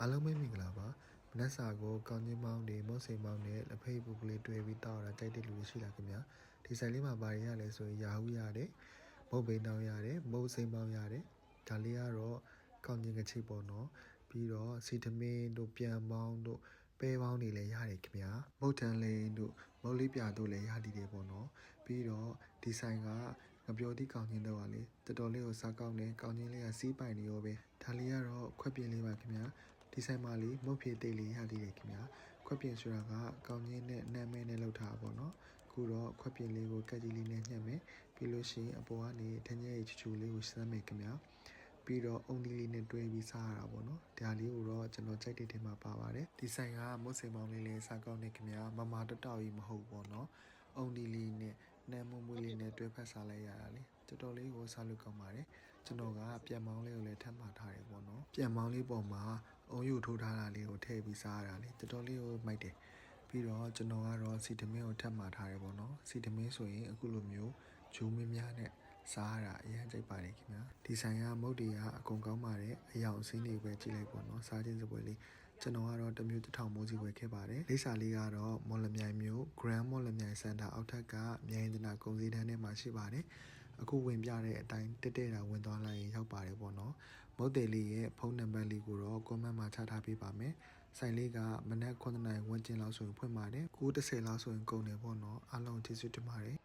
အားလုံးပဲမင်္ဂလာပါမနက်စာကိုကောင်းချင်းမောင်းတွေမုတ်စိမ်မောင်းနဲ့လက်ဖိတ်ပုကလေးတွေ့ပြီးတောက်ရတာကြိုက်တဲ့လူတွေရှိလာခင်ဗျာဒီဆိုင်လေးမှာဘာတွေရလဲဆိုရင်ရာဟုရတယ်မုတ်ဘိန်းတောင်းရတယ်မုတ်စိမ်မောင်းရတယ်ဒါလေးကတော့ကောင်းချင်းကချိတ်ပေါ့နော်ပြီးတော့စီတမင်းတို့ပြန်မောင်းတို့ပဲပေါင်းတွေလည်းရတယ်ခင်ဗျာမုတ်တန်လိန်တို့မုတ်လေးပြတို့လည်းရတည်တယ်ပေါ့နော်ပြီးတော့ဒီဆိုင်ကငပြောသည့်ကောင်းချင်းတော့ကလေတော်တော်လေးကိုစားကောင်းတယ်ကောင်းချင်းလေးကစီးပိုင်နေရောပဲဒါလေးကတော့ခွက်ပြင်းလေးပါခင်ဗျာ ဒီဆိုင်မှာလေးမုတ်ဖြေတိတ်လေးရသေးတယ်ခင်ဗျာခွက်ပြင်ဆိုတာကကောင်းချင်းနဲ့နာမည်နဲ့လောက်ထားပါတော့အခုတော့ခွက်ပြင်လေးကိုကက်ကြီးလေးနဲ့ညှက်မယ်ပြီးလို့ရှိရင်အပေါ်ကနေထင်းရဲ့ချူချူလေးကိုစမ်းမယ်ခင်ဗျာပြီးတော့အုံဒီလေးနဲ့တွဲပြီးစားရတာပေါ့နော်ဒါလေးကိုတော့ကျွန်တော်ကြိုက်တဲ့တင်မှာပါပါတယ်ဒီဆိုင်ကမုတ်စိန်ပေါင်းလေးလေးစားကောင်းနေခင်ဗျာမမတတောက်ကြီးမဟုတ်ဘူးပေါ့နော်အုံဒီလေးနဲ့နမ်းမွေးမွေးလေးနဲ့တွဲဖက်စားလိုက်ရတာလေတော်တော်လေးကိုစားလို့ကောင်းပါတယ်ကျွန်တော်ကပြန်မောင်းလေးကိုလည်းထပ်မှာထားတယ်ပေါ့နော်ပြန်မောင်းလေးပေါ်မှာ အုံယူထိုးထားတာလေးကိုထည့်ပြီးစားရတာလေတော်တော်လေးကိုမိုက်တယ်ပြီးတော့ကျွန်တော်ကတော့စီတမင်းကိုထပ်မှာထားတယ်ပေါ့နော်စီတမင်းဆိုရင်အခုလိုမျိုးဂျိုးမင်းများနဲ့စားရတာအရင်ကြိုက်ပါတယ်ခင်ဗျာဒီဆိုင်ကမုတ်တီကအကုန်ကောင်းပါတယ်အယောင်စင်းတွေပဲကြည့်လိုက်ပေါ့နော်စားခြင်းစပွဲလေးကျွန်တော်ကတော့တစ်မျိုးတစ်ထောင်မိုးစီဝယ်ခဲ့ပါတယ်လိပ်စာလေးကတော့မော်လမြိုင်မြို့ Grand မော်လမြိုင်စင်တာအောက်ထက်ကမြိုင်ဒနာကုံစည်းတန်းထဲမှာရှိပါတယ်အခုဝင်ပြတဲ့အတိုင်းတက်တဲ့တာဝင်သွားလိုက်ရင်ရောက်ပါတယ်ပေါ့နော် မုတ်တယ်လေးရဲ့ဖုန်းနံပါတ်လေးကိုတော့ comment မှာချထားပေးပါမယ်ဆိုင်လေးကမနက်9:00နာရီဝန်းကျင်လောက်ဆိုရင်ဖွင့်ပါတယ်9:30လောက်ဆိုရင်ကုန်တယ်ပေါ့နော်အားလုံးကျေးဇူးတင်ပါတယ်